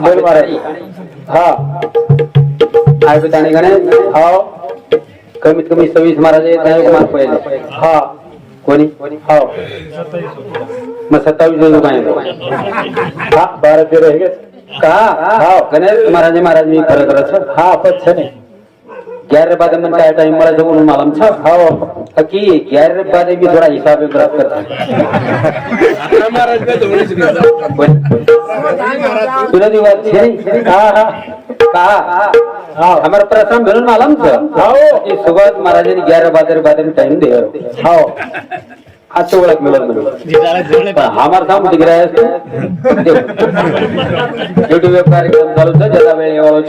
बोल महाराज. हा. त्याने गणेश. हो. कमीत कमी सव्वीस महाराज आहेत नाही मार्क पहिले. हा. कोणी? हो. मग सत्तावीस काय हा बारा तेरा हे का? हा. गणेश महाराज महाराज मी खरं खरं हा पण छान ग्यारह बाद में क्या टाइम मला जब उन्होंने मालूम था। हाँ कि ग्यारह बाद भी थोड़ा हिसाब में बराबर करता तुला दी बात छे हाँ हाँ कहा? हाँ हमारा प्रथम मिलन मालूम था। हाँ सुबह महाराज ने ग्यारह बादर में टाइम दे हाँ। अच्छे ओळख मिळत नाही हमार थांब असतो युट्यूब कार्यक्रम चालू था वेळ एवढो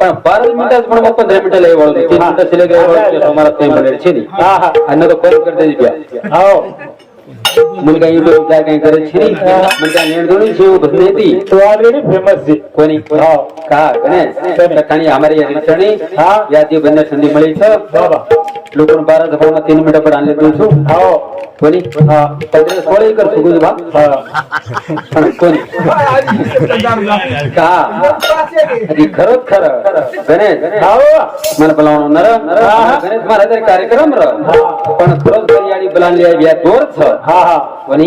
पण बारा मिनिटाच पण मग पंधरा मिनिटाला एवढो तीन मिनिटं सिलेक्ट एवढो हमारा ते म्हणेल छिनी आणि तो करते हो. मुलगा एवढं काय काय करत शिरी मग त्या नेणदोणी शिव ती. तो ऑलरेडी फेमस जी कोणी का? गणेश. सकाळी हमारे या निशाणी या जी बन्या संधी मिळी लोकन बारा जपावना तीन मिनिटं पण आणले तुझू कोणी? सोळे कर सुगुज बा. कोणी? का? अरे खरंच खरं. गणेश. मला बोलावणार गणेश महाराज कार्यक्रम र. पण खरंच आणि बोलावली आहे या दोरच हा. हा कोणी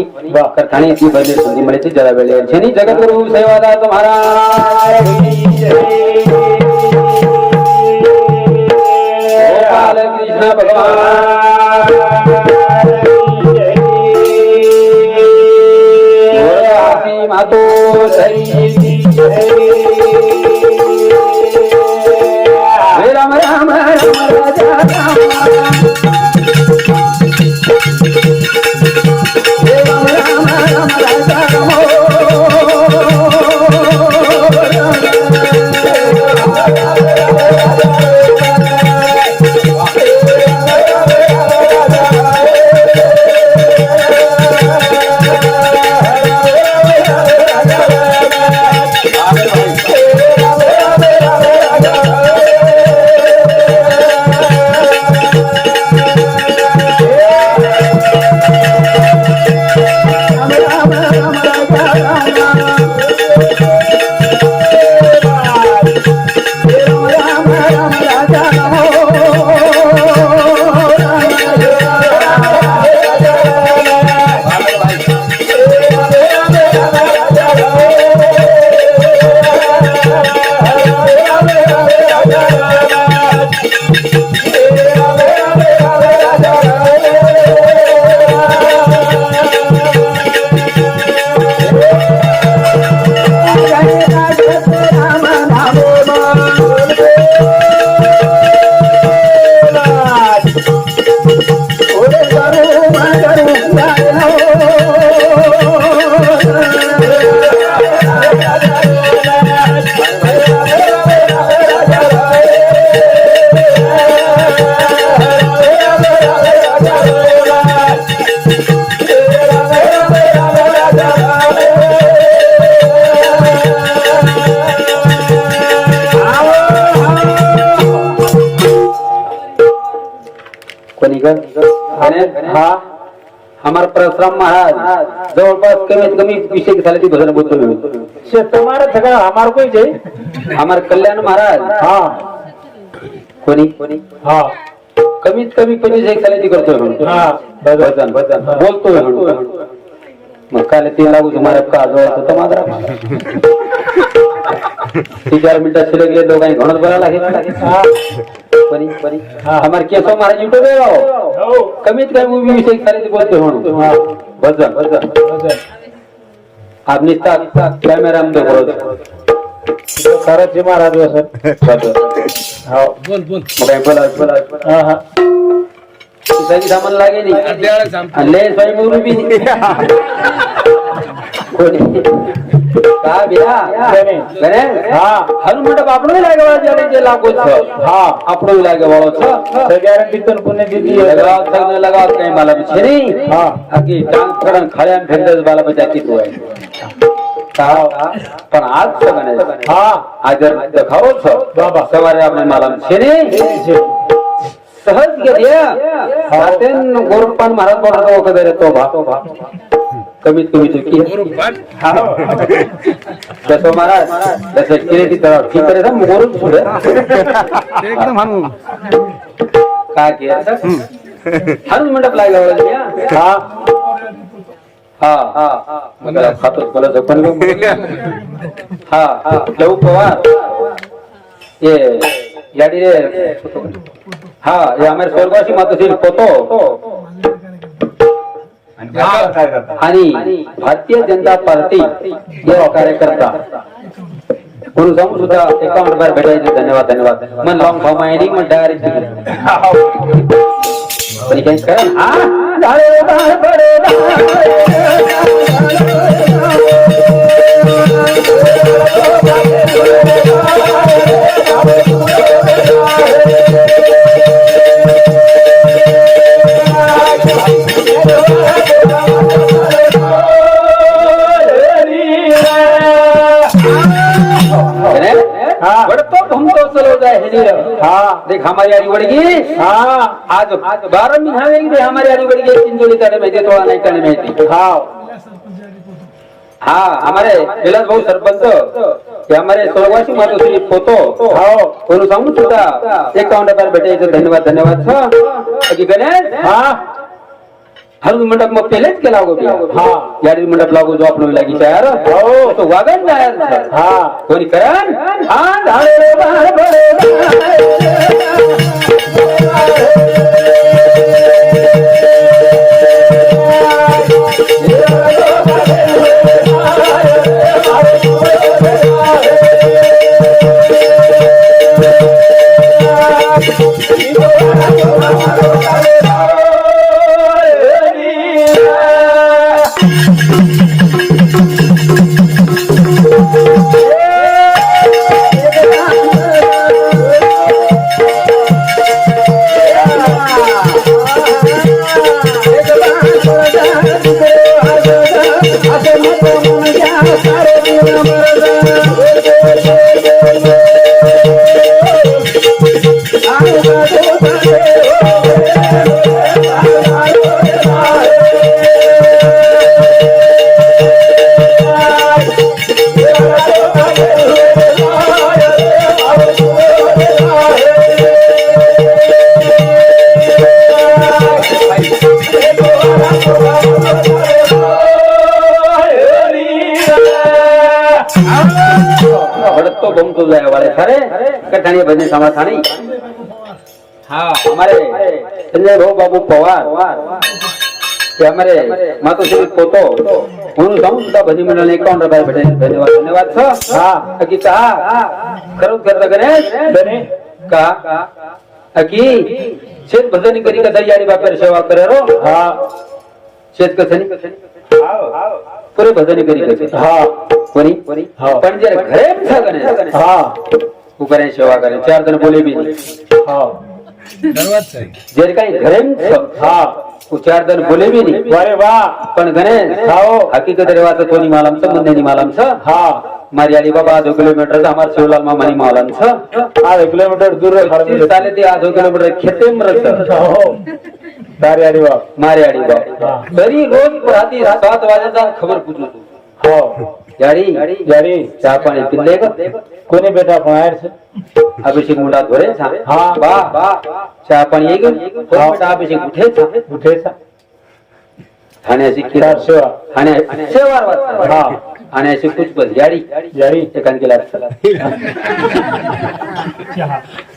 करताणी ती बदली संधी मिळते. जरा वेळे शनी जगद्गुरु सेवादास महाराज. गोपाल कृष्ण भगवान. आसी मातो हा हमारा परशुराम महाराज जवळपास कमीत कमी विषय झाले ती भजन बोलतो मी. से तुम्हारा थका हमार कोई जे हमार कल्याण महाराज हा. कोणी? कोणी? हा. कमीत कमी पंचवीस एक साली ती करतोय. हा भजन भजन. बोलतोय म्हणून. मग काल तीन लागू तुम्हाला का जवळ होतं मात्र ती चार मिनिटात शिले गेले दोघांनी घणत बोलायला लागेल. हा कोणी कोणी हमार केसव महाराज युट्यूब राव. हो। कमीत कमी मी विषय साली ती बोलतोय म्हणून हा भजन भजन। आप निस्ता कॅमेरा मध्ये बोलत खरंच आहे महाराज सर। हो। बोल बोल। काय बोला बोला. हा हा। सगळी सामान लागे नाही लय स्वयं उभी कोणी? કા છે હા. આખી ટાંગ ફરણ છો બાબા. સવારે આપણે માલમ છે સહજ કે મહારાજ રહેતો ભાતો ભાતો कमीत कमी चुकी जसं महाराज जसं केले ती तळाव ठीक करे मोरून पुढे. एकदम काय केलं हाणून मंडप लागला हा. हा. हा मला खातो मला जपन हा हा. लहू पवार. ये याडी रे. हा ये हमारे स्वर्गवासी मातोश्री पोतो. आणि भारतीय जनता पार्टी या कार्यकर्ता. म्हणून जाऊन सुद्धा अकाउंट वर भेटायचे. धन्यवाद धन्यवाद. मन लॉंग फॉर्म आहे मग डायरेक्ट पण देख हमारी आड़ी वड़गी हा। आज आज बारह में भी हमारी आड़ी वड़गी चिंचोली करने में थोड़ा नहीं करने में थी हा। हाँ हमारे विलास भाऊ सरपंच हमारे सोळवाशी मातोश्री पोतो हो। कोण सांगू सुद्धा एकाउंट पर भेटायचं धन्यवाद धन्यवाद। गणेश? हा। हळद मंडप मग पहिलेच केला गो हा. याडी मंडप लागू जो आपण लागी तयार हो. तो वागण तयार हा. कोणी करण? हा झाले रे बाळ बडे भड़कतो बम तो जाए वाले सारे कठानी भजन समाधानी हाँ हमारे संजय भाऊ बाबू पवार ते हमारे मातोश्री पोतो म्हणून जाऊन सुद्धा भजनी मंडळ एकावन्न रुपये भेटेल धन्यवाद धन्यवाद सर हा अकी का खरंच करता गणेश बने का अकी शेत भजनी करी का यारी बापर सेवा करे रो हा शेत कसनी पुरे भजनी करी हा कोणी? हो. पण जर घरे हा करे सेवा करे चार जण बोले बी नाही. हा जर काही घरे हा चार जण बोले बी नाही वा. पण गणेश हो. हकीकत रे वाच कोणी मालामचं मुंदेनी मालामचं हा किलोमीटर आम्हाला शिवलाल मामानी मालामचं आठ किलोमीटर दूर तीस चाले ते आधो किलोमीटर खेते मरत हो सारे अरे वा मारे आडी बाबा तरी रोज रात्री सात वाजेचा खबर पुजलो तू. हो. याडी यारी. चहा पाणी पिल्ले का कोणी बेटा पण आहे रे? अभिषेक मुंडा धोरे छा हा. बा बा. चहा पाणी ये गं कोण बेटा अभिषेक उठे खाण्याची चार खिरार सेवा. शेवार वाजता हा. खाण्याची कुछ बस याडी यारी एकान केला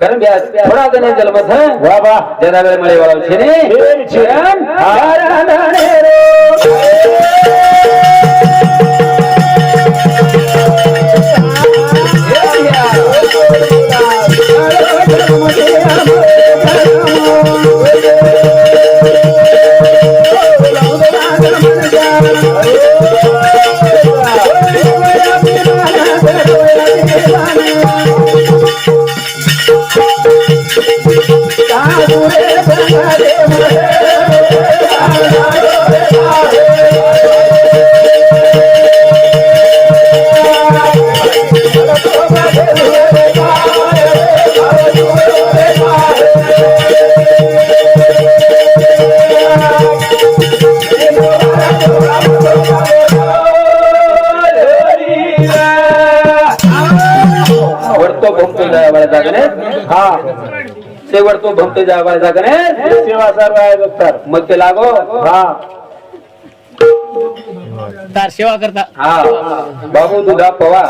કરમ વ્યાસ થોડા તને જલમ થ વાહ વાહ જેના વેળે મળે વાળો છે ને જેમ હારા નાણે રો जायचा गणेश हा. शेवट तो भक्त जायचा गणेश सेवा सर्व आहे दत्तर मग ते लागो. हा. तार सेवा करता. हा. बाबू दुधा पवार.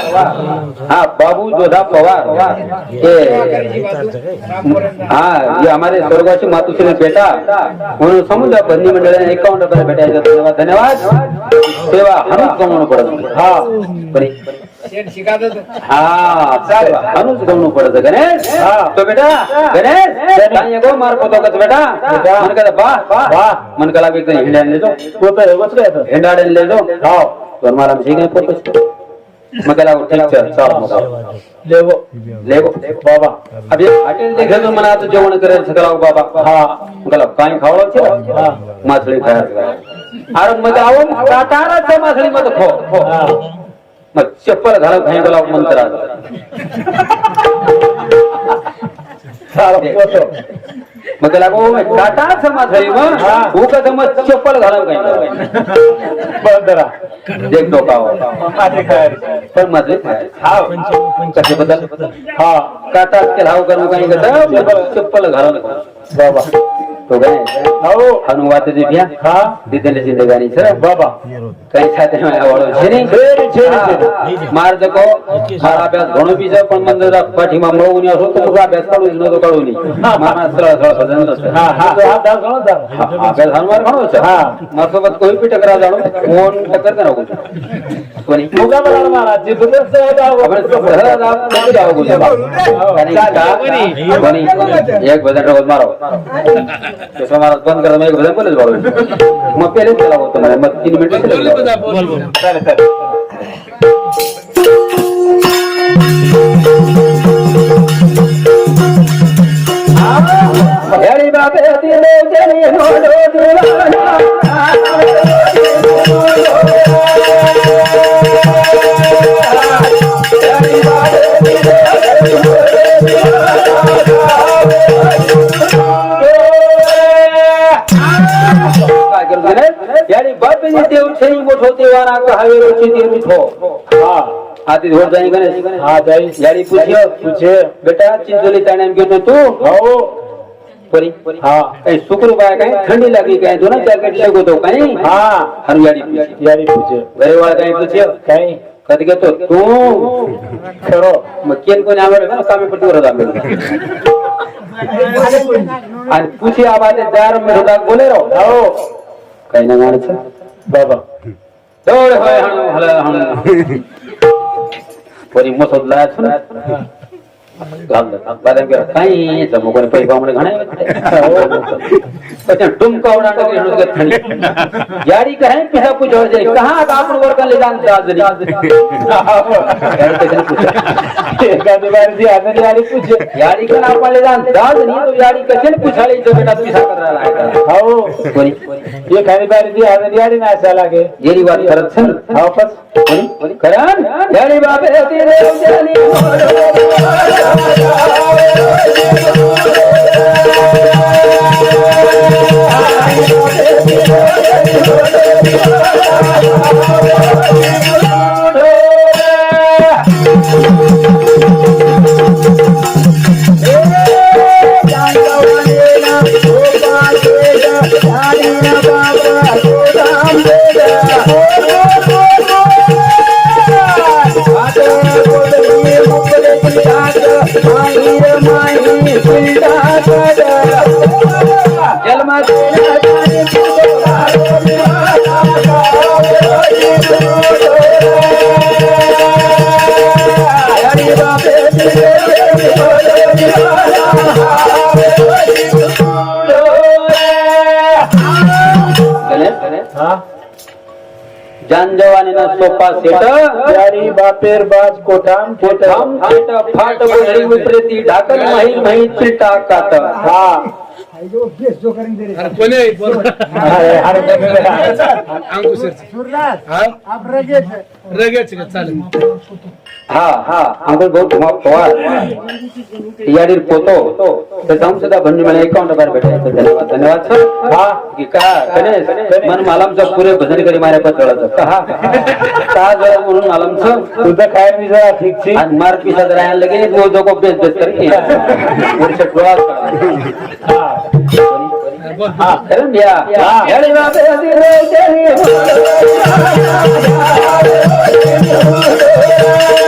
हा बाबू दुधा पवार. हा. ये हमारे स्वर्गाची मातुश्री बेटा. म्हणून समुद्र बंदी मंडळाने एकावन्न रुपये भेटायचं. धन्यवाद. धन्यवाद सेवा हनुच गमवणं पडत हा. बरी. हा हनुच गमवणं पडत गणेश हा. तो बेटा गणेश काय गो मार पोतो का बेटा मन का बा बा. मन का लागे हिंड्या ले दो पोतं बसलं येतं हिंडाडे ले दो हो तो हमारा ठीक पोतो मग त्याला ठीक आहे चल मग लेवो लेगो बाबा अब ये हॉटेल देखे तो मना तो जेवण करे सकलाव बाबा हा गला काय खावं छे हा. माछली खाय माछली मत खो खो हा मग चप्पल घालत खाई गला मंत्र मग त्याला गो काटाच माछली मग. हा. उकत मग चप्पल माझे काय पण माछली खाय हाव. कसे बदल? हा काटाच के लाव करू काही कसं चप्पल घालून बाबा. તો અનુવાદ જે ત્યાં હા. દીધેલી જિંદગાની છે? બાબા કઈ સાથે વાળો છે? નહીં મારે તો મારા અભ્યાસ ઘણો બી છે પણ મને પાઠીમાં મળવું નહીં હતો તો અભ્યાસ કરું એનો તો કરું નહીં. મારા સરળ સરળ સજન છે. અભ્યાસ હનુમાર ઘણો છે. મારા સોબત કોઈ બી ટકરા જાણો. ફોન ટકર કે નાખું છું. એક બધા મારો. तसं मला बंद करायला माहिती होतं बोलेल बाबा मग पेरेच केला होतं मला मग तीन मिनिटं बोल बोल चालेल चालेल हरी बाबे दिले जनी हो दिवाना यारी बापेने देव छेई मोठो देवाना कहावे रोची देव मिठो हा. हा जाई. यारी पूछ्यो पूछे बेटा चिंचोली ताणे एम घेतो तू. हो. परी. हा. काही सुकरू बाय काही थंडी लागी काय? तू ना जॅकेट लागो तो काही हा. हर यारी पूछी. यारी पूछे घरी वाळ काही पूछ्यो काही कधी घेतो? तू. खरो. मग केन कोणी आवडे ना कामी पट्टीवर आंबे आणि पूछी आवाज जार में होता बोले रो हो. काही ना गाणं बाबा दौड होय हाणू हला हाणू परी मसोद लाया छु ना કઈ કોઈ પૈસા મને ઘણા ટુમકો જારી કહે પૈસા પૂછો છે કહા આપણું વર્ગન લે જાન હાજરી એકાદી વાર જે હાજરી વાળી પૂછે યારી કન આપણ લે જાન દાજની તો યારી કશે ને પૂછાળી જો બેટા પૈસા કરા લાગે હાઉ એ ખાલી બાર જે હાજરી યારી ના આશા લાગે એરી વાત કરત છે હાઉ પસ કરન યારી બાપે તીરે ઉજાની Oh, जानजवाने ना सोपा सेट यारी बापेर बाज कोठाम कोठाम सेट फाट बोली उतरे ती ढाकल माही माही चिटा कात हा. कोणी अंकुश रगेच. का चालेल. हा हा. ಅಂಕಲ್ ಗೌ ಕುಮಾರ್ ಪವಾರ್ ಯಾಡಿರ್ ಪೋತೋ ತದಂ ಸದಾ ಬನ್ನಿ ಮನೆ ಅಕೌಂಟ್ ಬಾರ್ ಬೇಟೆ ಧನ್ಯವಾದ ಧನ್ಯವಾद ಸರ್ ಹಾ मन मालमचा पुरे भजन करी मारे पत्राला हा ता जरा म्हणून मालमचं? सुद्धा काय मार पिसा जरा लगे दो जो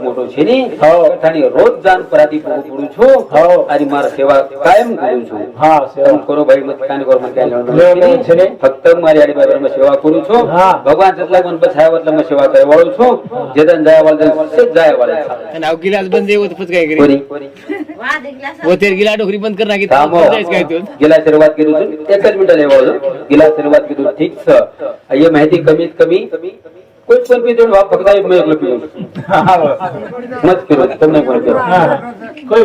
આવડો મોટો છે ને કઠાણી રોજ જાન પરાદી પૂરું છું અને મારા સેવા કાયમ કરું છું તમે કરો ભાઈ મત કાને કરો મને ક્યાં ફક્ત મારી આડી બાબર માં સેવા કરું છું ભગવાન જેટલા મને બચાવ્યા એટલા માં સેવા કરવા વાળું છું જે તન જાય વાળું છે જાય વાળું અને આવ ગિલાસ બંધ એવું પછી કઈ કરી બોતેર ગિલા ડોકરી બંધ કરી નાખી થામો ગિલા શરૂઆત કીધું છું એક જ મિનિટ લેવાડો ગિલા શરૂઆત કીધું ઠીક છે અહીંયા માહિતી કમી કમી કોઈ પણ પીધું બાપ ફક્ત એક મેં એકલો પીધું મત પીધું તમને પણ કોઈ કોઈ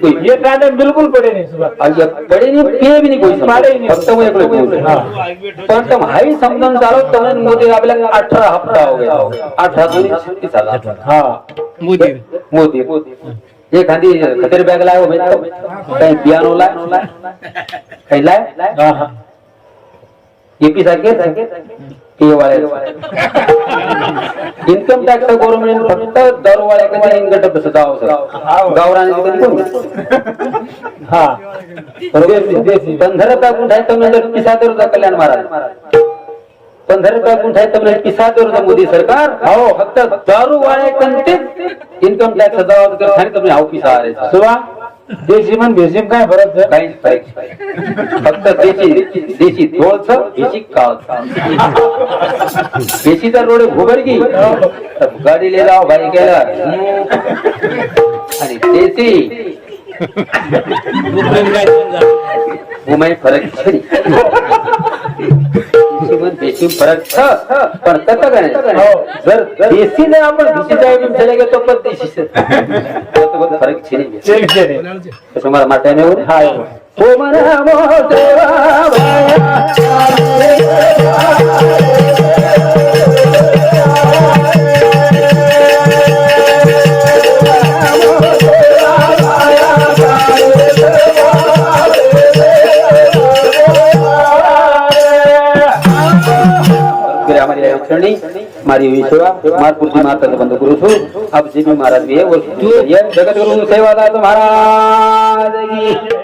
કોઈ ये गाने बिल्कुल पडे नाही सुबह। अरे पडे नाही पे भी नाही कोणी मारे फक्त मी एकलो पीधુं पण तम हाई समजून चालो तने मोदी आपल्याला 18 हप्ता हो गया। 18 दोन किती झाला हा। मोदी। मोदी। एखादी खतेर बॅग लाय हो काही पियानो लाय काही लाय एपी सारखे इन्कम टॅक्स गव्हर्नमेंट फक्त दरवाड्याकडे इनकट बसत गावराने पंधरा रुपया गुंठाय तर पिसा दर कल्याण महाराज. पंधरा रुपया गुंठाय तर पिसा दर मोदी सरकार. हो फक्त दारू वाळ्याकडे इन्कम टॅक्स जबाबदार सांगितलं हाव पिसा अरे सुवा देशी म्हण भेसीम काय फरक काही फक्त देशी देशी थोडस देशी काळ देशी तर रोड घोबर की गाडी लिहिला बाई केला आणि देशी. फरक फरक पण कसं काय जर देशी नाही आपण देशी चले गेलो पण देशी కొద్ది సరికి చెని చెని చెని కుటుంబాల మాటనే ఊరు హాయ్ ఓ మనమో చూడండి ને એવું हा ઓ મના મોટેવા અમારી આ ઉછળણી મારી વિશ્વા મારપુરથી માતા બંધ કરું છું આપ જે બી મહારાજ બે વસ્તુ જગત ગુરુ સેવાદાર મહારાજ કી